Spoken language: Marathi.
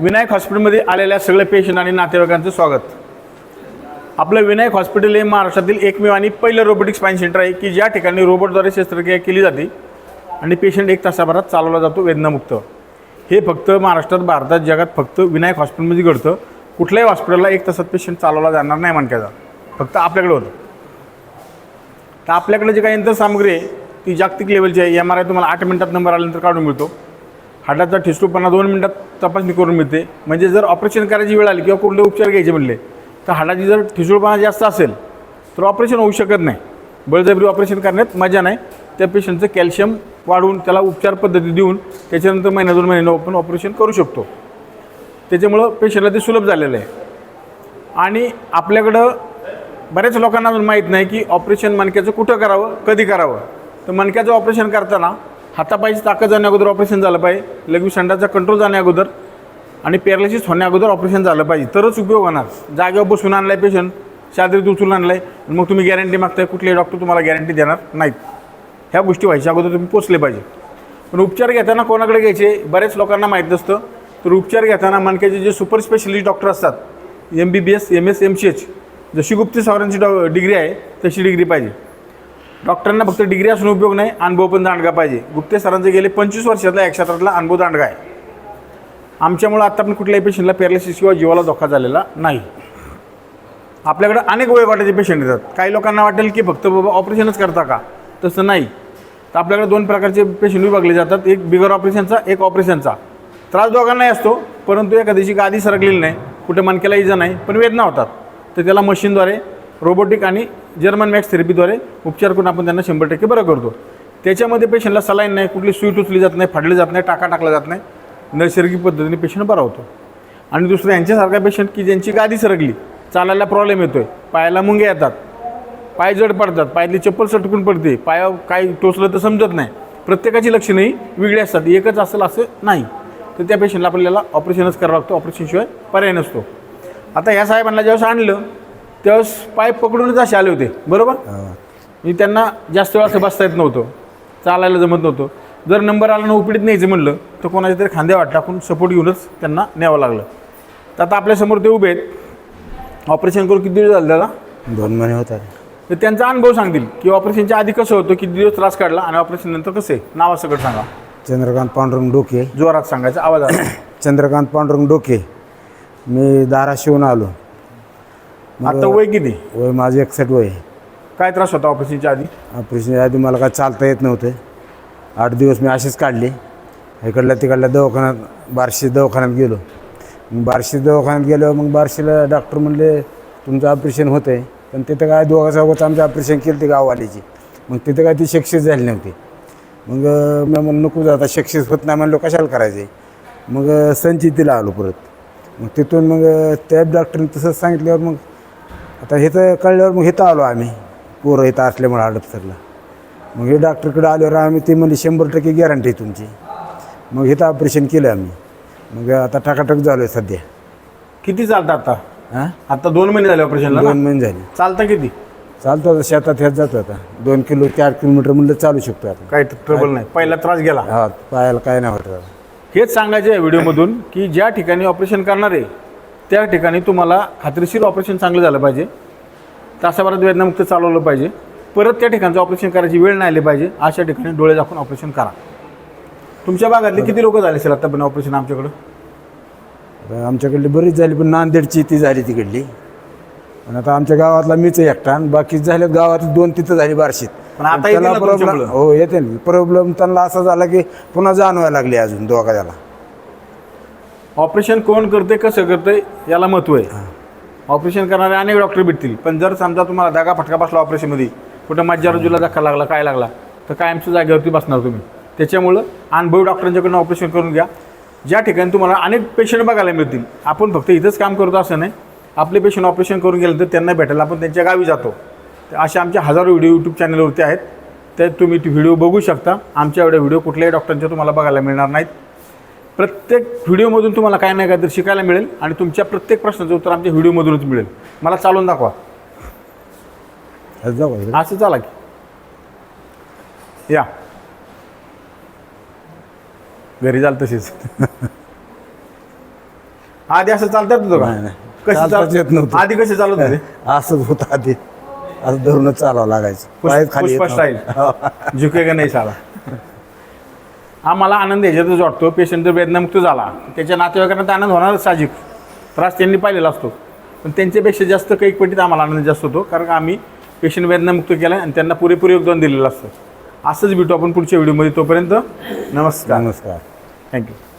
विनायक हॉस्पिटलमध्ये आलेल्या सगळ्या पेशंट आणि नातेवाईकांचं स्वागत. आपलं विनायक हॉस्पिटल हे महाराष्ट्रातील एकमेव आणि पहिलं रोबोटिक स्पाईन सेंटर आहे की ज्या ठिकाणी रोबोटद्वारे शस्त्रक्रिया केली जाते आणि पेशंट एक तासाभरात चालवला जातो वेदनामुक्त. हे फक्त महाराष्ट्रात भारतात जगात फक्त विनायक हॉस्पिटलमध्ये घडतं. कुठल्याही हॉस्पिटलला एक तासात पेशंट चालवला जाणार नाही मणक्याचा. फक्त आपल्याकडे होतं. तर आपल्याकडे जे काही यंत्रसामुग्री आहे ती जागतिक लेवलची आहे. एम आर आय तुम्हाला आठ मिनिटात नंबर आल्यानंतर काढून मिळतो. हाडाचा ठिसूळपणा दोन मिनटात तपासणी करून मिळते. म्हणजे जर ऑपरेशन करायची वेळ आली किंवा कुठले उपचार घ्यायचे म्हणले तर हाडाची जर ठिसूळपणा जास्त असेल तर ऑपरेशन होऊ शकत नाही. बळजबरी ऑपरेशन करण्यात मजा नाही. त्या पेशंटचं कॅल्शियम वाढवून त्याला उपचार पद्धती देऊन त्याच्यानंतर महिना दोन महिन्यानं आपण ऑपरेशन करू शकतो. त्याच्यामुळं पेशंटला ते सुलभ झालेलं आहे. आणि आपल्याकडं बऱ्याच लोकांना अजून माहीत नाही की ऑपरेशन मणक्याचं कुठं करावं कधी करावं? तर मणक्याचं ऑपरेशन करताना हातापायची ताकद जाण्या अगोदर ऑपरेशन झालं पाहिजे. लघवी संडाचा कंट्रोल जाण्या अगोदर आणि पॅरालिसिस होण्या अगोदर ऑपरेशन झालं पाहिजे. तरच उपयोग होणार. जागेवर बसून आणलाय पेशंट शादरीत उचलून आणलाय आहे मग तुम्ही गॅरंटी मागताय कुठलेही डॉक्टर तुम्हाला गॅरंटी देणार नाहीत. ह्या गोष्टी व्हायच्या अगोदर तुम्ही पोचले पाहिजे. पण उपचार घेताना कोणाकडे घ्यायचे? बऱ्याच लोकांना माहीत नसतं. तर उपचार घेताना मणक्याचे जे सुपर स्पेशलिस्ट डॉक्टर असतात M B B S M S M C H जशी गुप्ते सावरांची डॉ डिग्री आहे तशी डिग्री पाहिजे. डॉक्टरांना फक्त डिग्री असून उपयोग नाही अनुभव पण दांडगा पाहिजे. गुप्ते सरांचे गेले पंचवीस वर्षातला एक क्षेत्रातला अनुभव दांडगा आहे. आमच्यामुळं आता पण कुठल्याही पेशंटला पॅरालिसिस किंवा जीवाला धोका झालेला नाही. आपल्याकडे अनेक वयोगटाचे पेशंट येतात. काही लोकांना वाटेल की फक्त बाबा ऑपरेशनच करता का? तसं नाही. तर आपल्याकडे दोन प्रकारचे पेशंट विभागले जातात. एक बिगर ऑपरेशनचा एक ऑपरेशनचा त्रास दोघांनाही असतो परंतु एका दिवशी गादी सरकलेली नाही. कुठे मणक्याला इजा नाही पण वेदना होतात. तर त्याला मशीनद्वारे रोबोटिक आणि जर्मन मॅक्स थेरपीद्वारे उपचार करून आपण त्यांना शंभर टक्के बरं करतो. त्याच्यामध्ये पेशंटला सलाईन नाही कुठली सुई उचली जात नाही फाडली जात नाही टाका टाकला जात नाही. नैसर्गिक पद्धतीने पेशंट बरा होतो. आणि दुसरं यांच्यासारखा पेशंट की ज्यांची गादी सरकली चालायला प्रॉब्लेम येतो आहे पायाला मुंग्या येतात पाय जड पडतात पायातली चप्पल सटकून पडते पाया काय टोचलं तर समजत नाही. प्रत्येकाची लक्षणंही वेगळी असतात एकच असेल असं नाही. तर त्या पेशंटला आपल्याला ऑपरेशनच करावं लागतं ऑपरेशनशिवाय पर्याय नसतो. आता ह्या साहेबांना ज्यावेळेस आणलं त्यावेळेस पाय पकडूनच असे आले होते बरोबर? म्हणजे त्यांना जास्त वेळ असं बसता येत नव्हतं चालायला जमत नव्हतं. जर नंबर आला ना उपडीत न्यायचं म्हणलं तर कोणाच्या तरी खांद्यावर टाकून सपोर्ट घेऊनच त्यांना न्यावं लागलं. तर आता आपल्यासमोर ते उभे आहेत. ऑपरेशन करून किती दिवस झाले दादा? दोन महिने होत तर त्यांचा अनुभव सांगतील की ऑपरेशनच्या आधी कसं होतं किती दिवस त्रास काढला आणि ऑपरेशन नंतर कसं आहे? नावासकट सांगा. चंद्रकांत पांडुरंग डोके. जोरात सांगायचा आवाज आला. चंद्रकांत पांडुरंग डोके. मी धाराशिवून आलो. आता वय किती? वय माझं एकसठ वय आहे. काय त्रास होता ऑपरेशनच्या आधी? ऑपरेशन आधी मला काय चालता येत नव्हतं. आठ दिवस मी असेच काढले. इकडल्या तिकडल्या दवाखान्यात बार्शी दवाखान्यात गेलो. मग बार्शी दवाखान्यात गेलो मग बार्शीला डॉक्टर म्हणले तुमचं ऑपरेशन होतं आहे पण तिथं काय दोघांसोबत आमचं ऑपरेशन केलं ते गाववालीची मग तिथं काय ती सक्सेस झाली नव्हती. मग मी म्हणलं नको जाता सक्सेस होत नाही. म्हणलो कशाला करायचे मग संचितीला आलो परत. मग तिथून मग त्या डॉक्टरने तसंच सांगितल्यावर मग आता हे तर कळल्यावर मग इथं आलो आम्ही. पोरं इथं असल्यामुळे हडपसरला मग हे डॉक्टरकडे आल्यावर आम्ही ते म्हणजे शंभर टक्के गॅरंटी आहे तुमची. मग इथं ऑपरेशन केलं आम्ही. मग आता टाकाटक झालो आहे सध्या. किती चालतं आता? हां आता दोन महिने झाले ऑपरेशनला दोन महिने झाले. चालतं किती? चालतो आता शेतात ह्यात जातो आता. दोन किलो चार किलोमीटर म्हणलं चालू शकतो आता. काही ट्रबल नाही. पहिला त्रास गेला. हा पायाला काय नाही आता. हेच सांगायचं आहे व्हिडिओमधून की ज्या ठिकाणी ऑपरेशन करणार आहे त्या ठिकाणी तुम्हाला खात्रीशीर ऑपरेशन चांगलं झालं पाहिजे. तासाभरात वेदनामुक्त चालवलं पाहिजे. परत त्या ठिकाणचं ऑपरेशन करायची वेळ नाही आली पाहिजे. अशा ठिकाणी डोळे दाखवून ऑपरेशन करा. तुमच्या भागातले किती लोक झाले असेल आतापर्यंत ऑपरेशन आमच्याकडं? आमच्याकडली बरीच झाली पण नांदेडची ती झाली तिकडली. आणि आता आमच्या गावातला मीच एकटा. आणि बाकी झाले गावात दोन तिथं झाली बार्शीत. पण आता त्याला प्रॉब्लेम? हो येते ना. प्रॉब्लेम त्यांना असा झाला की पुन्हा जाणवायला लागली अजून दोघाला ऑपरेशन कोण करते कसं करते याला महत्त्व आहे. ऑपरेशन करणारे अनेक डॉक्टर भेटतील पण जर समजा तुम्हाला दागा फटका बसला ऑपरेशनमध्ये कुठं मज्जारजूला धक्का लागला काय लागला तर कायमच्या जागेवरती बसणार तुम्ही. त्याच्यामुळं अनुभवी डॉक्टरांच्याकडून ऑपरेशन करून घ्या. ज्या ठिकाणी तुम्हाला अनेक पेशंट बघायला मिळतील आपण फक्त इथंच काम करतो असं नाही. आपले पेशंट ऑपरेशन करून गेल्यानंतर त्यांना भेटायला आपण त्यांच्या गावी जातो. तर असे आमचे हजारो व्हिडिओ यूट्यूब चॅनलवरती आहेत. त्यात तुम्ही ती व्हिडिओ बघू शकता. आमच्या एवढे व्हिडिओ कुठल्याही डॉक्टरांचे तुम्हाला बघायला मिळणार नाहीत. प्रत्येक व्हिडिओमधून तुम्हाला काय नाही काहीतरी शिकायला मिळेल आणि तुमच्या प्रत्येक प्रश्नाचं उत्तर आमच्या व्हिडिओमधूनच मिळेल. मला चालून दाखवा? असं चाला की. या. घरी जाल तशीच. आधी असं चालतात नाही. कसे चालताच येत नव्हतं. आधी कसे चालत होते? असंच होतं आधी. असं धरूनच चालावं लागायचं. खाली येत पुष्पा नव्हते. झुके का नाही साला? आम्हाला आनंद ह्याच्यातच वाटतो. पेशंट जर वेदनामुक्त झाला. त्याच्या नातेवाईकांना तर आनंद होणारच साहजिक. त्रास त्यांनी पाहिलेला असतो. पण त्यांच्यापेक्षा जास्त काही पटीत आम्हाला आनंद जास्त होतो. कारण का आम्ही पेशंट वेदनामुक्त केला आणि त्यांना पुरेपूर योगदान दिलेलं असतं. असंच भेटू आपण पुढच्या व्हिडिओमध्ये तोपर्यंत. नमस्कार. नमस्कार. थँक्यू